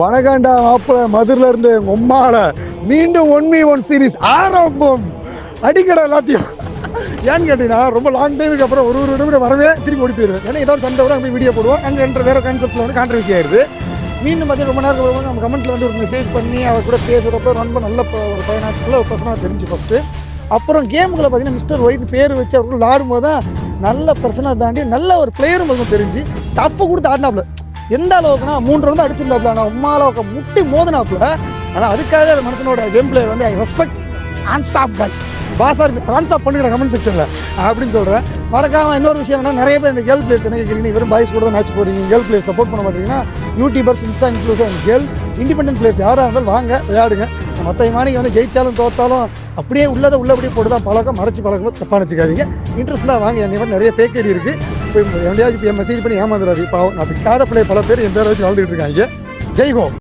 வணக்கண்டா மாப்பிள. மதுரில் இருந்து எங்கள் உம்மால மீண்டும் ஒன் மீ ஒன் சீரிஸ் ஆரம்பம். அடிக்கடை எல்லாத்தையும். ஏன்னு கேட்டீங்கன்னா ரொம்ப லாங் டைமுக்கு அப்புறம் ஒரு ஒரு இடம் வரவே திரும்பி ஓடி போயிடுவேன் ஏன்னா ஏதாவது சண்டை வரும் அங்கே வீடியோ போடுவோம். அங்கே என்ற வேற கான்செப்ட்டில் வந்து கான்ட்ரவர்சி ஆயிடுது மீண்டும் பார்த்தீங்கன்னா ரொம்ப நேரம் நம்ம கமெண்ட்டில் வந்து ஒரு மெசேஜ் பண்ணி அவர் கூட பேசுகிறப்ப ரொம்ப நல்ல ப- ஒரு பையனாக ஒரு பர்சனாக தெரிஞ்சு ஃபஸ்ட்டு அப்புறம் கேமுக்குள்ள பார்த்தீங்கன்னா மிஸ்டர் ஒயிட் பேர் வச்சு அவர்கள் ஆடும்போது தான் நல்ல பர்சனாக தாண்டி நல்ல ஒரு பிளேயரும் நமக்கு தெரிஞ்சு டஃப் கொடுத்து ஆடினாப்ல. எந்த அளவுக்குனா மூன்று வந்து அடிச்சிருந்தாப்புல. ஆனால் உமா அளவுக்கு முட்டி மோதினாப்புல. ஆனால் அதுக்காக அந்த மனுஷனோட கேம் பிளே வந்து I respect hands off guys Pasar ட்ரான்ஸ் ஆஃப் பண்ணுற கமெண்ட் செக்ஷனில் அப்படின்னு சொல்கிறேன் மறக்காமல் இன்னொரு விஷயம் என்ன நிறைய பேர் எனக்கு கேர்ள் பிளேயர்ஸ் என்ன கேட்குறீங்க வெறும் பாய்ஸ் கூட தான் மேட்ச் போடுறீங்க. கேர்ள் பிளேயர் சப்போர்ட் பண்ண மாட்டீங்கன்னா YouTubers insta influencer girl independent players யாராக இருந்தாலும் வாங்க விளையாடுங்க. மற்ற மாணிக்கு வந்து ஜெயித்தாலும் தோத்தாலும் அப்படியே உள்ளதை உள்ளபடியே போட்டு தான் பழக்கம் மறைச்சி பழக்கம் தப்பாக வச்சுக்காதீங்க. இன்ட்ரெஸ்ட்டாக வாங்க. என்னை மாதிரி நிறைய பேக்கடி இருக்குது இப்போ எவ்வளோயாச்சும் இப்போ மெசேஜ் பண்ணி ஏமாந்துடாது இப்போ நான் பிக்காத பிள்ளை பல பேர் என் பேரை வச்சு வாழ்ந்துட்டு இருக்காங்க. ஜெய்கோ